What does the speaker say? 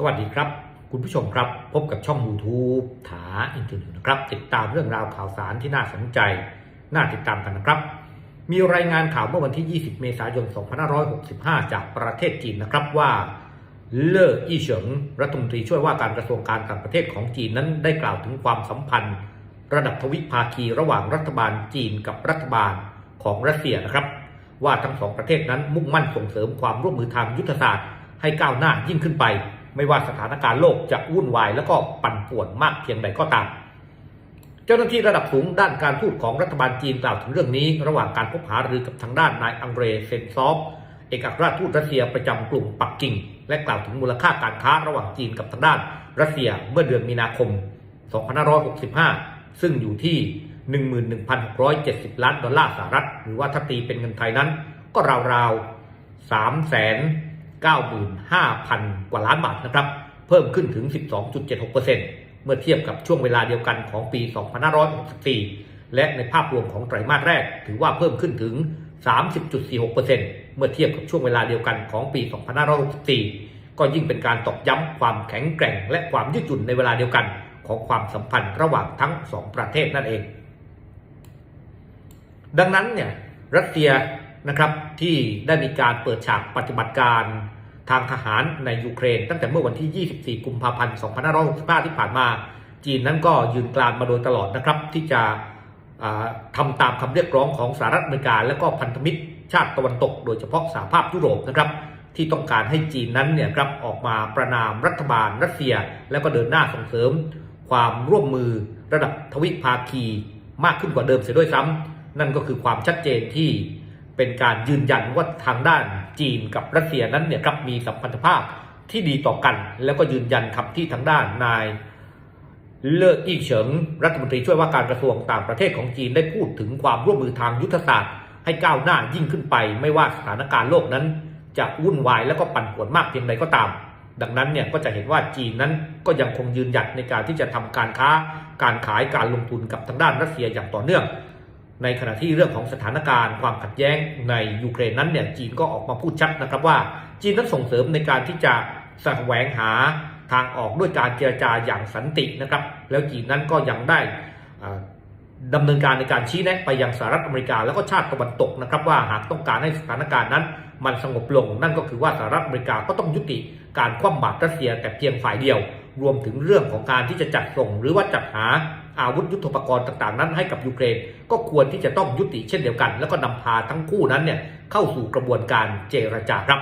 สวัสดีครับ คุณผู้ชมครับพบกับช่อง YouTube ถาอินเทอร์เน็ตนะครับ ติดตามเรื่องราวข่าวสารที่น่าสนใจ น่าติดตามกันนะครับ มีรายงานข่าวเมื่อวันที่ 20 เมษายน 2565 จากประเทศจีนนะครับว่าเล่ออี้เฉิงรัฐมนตรีช่วยว่าการกระทรวงการต่างประเทศของจีนนั้นได้กล่าวถึงความสัมพันธ์ ระดับทวิภาคีระหว่างรัฐบาลจีนกับรัฐบาลของรัสเซียนะครับ ว่าทั้งสองประเทศนั้นมุ่งมั่นส่งเสริมความร่วมมือทางยุทธศาสตร์ให้ก้าวหน้ายิ่งขึ้นไป ไม่ว่าสถานการณ์โลกจะวุ่นวายแล้วก็ปั่นป่วนมากเพียงใดก็ตาม เจ้าหน้าที่ระดับสูงด้านการทูตของรัฐบาลจีนกล่าวถึงเรื่องนี้ ระหว่างการพบหารือกับทางด้านนายอังเรเซนซอฟเอกอัครราชทูตรัสเซียประจำกลุ่มปักกิ่ง และกล่าวถึงมูลค่าการค้าระหว่างจีนกับทางด้านรัสเซียเมื่อเดือนมีนาคม 2565 ซึ่งอยู่ที่ 11,670 ล้านดอลลาร์สหรัฐ หรือว่าถ้าตีเป็นเงินไทยนั้นก็ราวๆ3 9 5 0 0 0 กว่าล้านบาทนะครับ เพิ่มขึ้นถึง 12.76%เมื่อเทียบกับช่วงเวลาเดียวกันของปี 2564 และในภาพรวมของไตรมาสแรก ถือว่าเพิ่มขึ้นถึง 30.46%เมื่อเทียบกับช่วงเวลาเดียวกันของปี 2564 ก็ยิ่งเป็นการตอกย้ำความแข็งแกร่ง และความยืดหยุ่นในเวลาเดียวกันของความสัมพันธ์ระหว่างทั้งสองประเทศนั่นเอง ดังนั้นเนี่ยรัสเซีย นะครับที่ได้มีการเปิดฉากปฏิบัติการทางทหารในยูเครน ตั้งแต่เมื่อวันที่ 24 กุมภาพันธ์ 2565 ที่ผ่านมา จีนนั้นก็ยืนกรานมาโดยตลอดนะครับ ที่จะอ่าทำตามคำเรียกร้องของสหรัฐอเมริกา และก็พันธมิตรชาติตะวันตก โดยเฉพาะสหภาพยุโรปนะครับ ที่ต้องการให้จีนนั้นเนี่ยครับออกมาประนามรัฐบาลรัสเซีย แล้วก็เดินหน้าส่งเสริม ความร่วมมือระดับทวิภาคี มากขึ้นกว่าเดิมเสียด้วยซ้ำนั่นก็คือความชัดเจนที่ เป็นการยืนยันว่าทางด้านจีนกับรัสเซียนั้นเนี่ยครับมีสัมพันธภาพที่ดีต่อกัน แล้วก็ยืนยันครับที่ทางด้านนายเลิศอี้เฉิงรัฐมนตรีช่วยว่าการกระทรวงต่างประเทศของจีนได้พูดถึงความร่วมมือทางยุทธศาสตร์ ให้ก้าวหน้ายิ่งขึ้นไป ไม่ว่าสถานการณ์โลกนั้น จะวุ่นวายแล้วก็ปั่นป่วนมากเพียงใดก็ตาม ดังนั้นเนี่ยก็จะเห็นว่าจีนนั้นก็ยังคงยืนหยัดในการที่จะทำการค้า การขายการลงทุนกับทางด้านรัสเซียอย่างต่อเนื่อง ในขณะที่เรื่องของสถานการณ์ความขัดแย้งในยูเครนนั้นเนี่ยจีนก็ออกมาพูดชัดนะครับว่า จีนนั้นส่งเสริมในการที่จะแสวงหาทางออกด้วยการเจรจาอย่างสันตินะครับ แล้วจีนนั้นก็ยังได้อ่าดำเนินการในการชี้แนะไปยังสหรัฐอเมริกาแล้วก็ชาติตะวันตกนะครับว่าหากต้องการให้สถานการณ์นั้น มันสงบลง นั่นก็คือว่าสหรัฐอเมริกาก็ต้องยุติการคว่ำบาตรรัสเซียแต่เพียงฝ่ายเดียว รวมถึงเรื่องของการที่จะจัดส่ง หรือว่าจัดหาอาวุธยุทโธปกรณ์ต่างๆ นั้นให้กับยูเครน ก็ควรที่จะต้องยุติเช่นเดียวกัน แล้วก็นำพาทั้งคู่นั้นเนี่ยเข้าสู่กระบวนการเจรจาครับ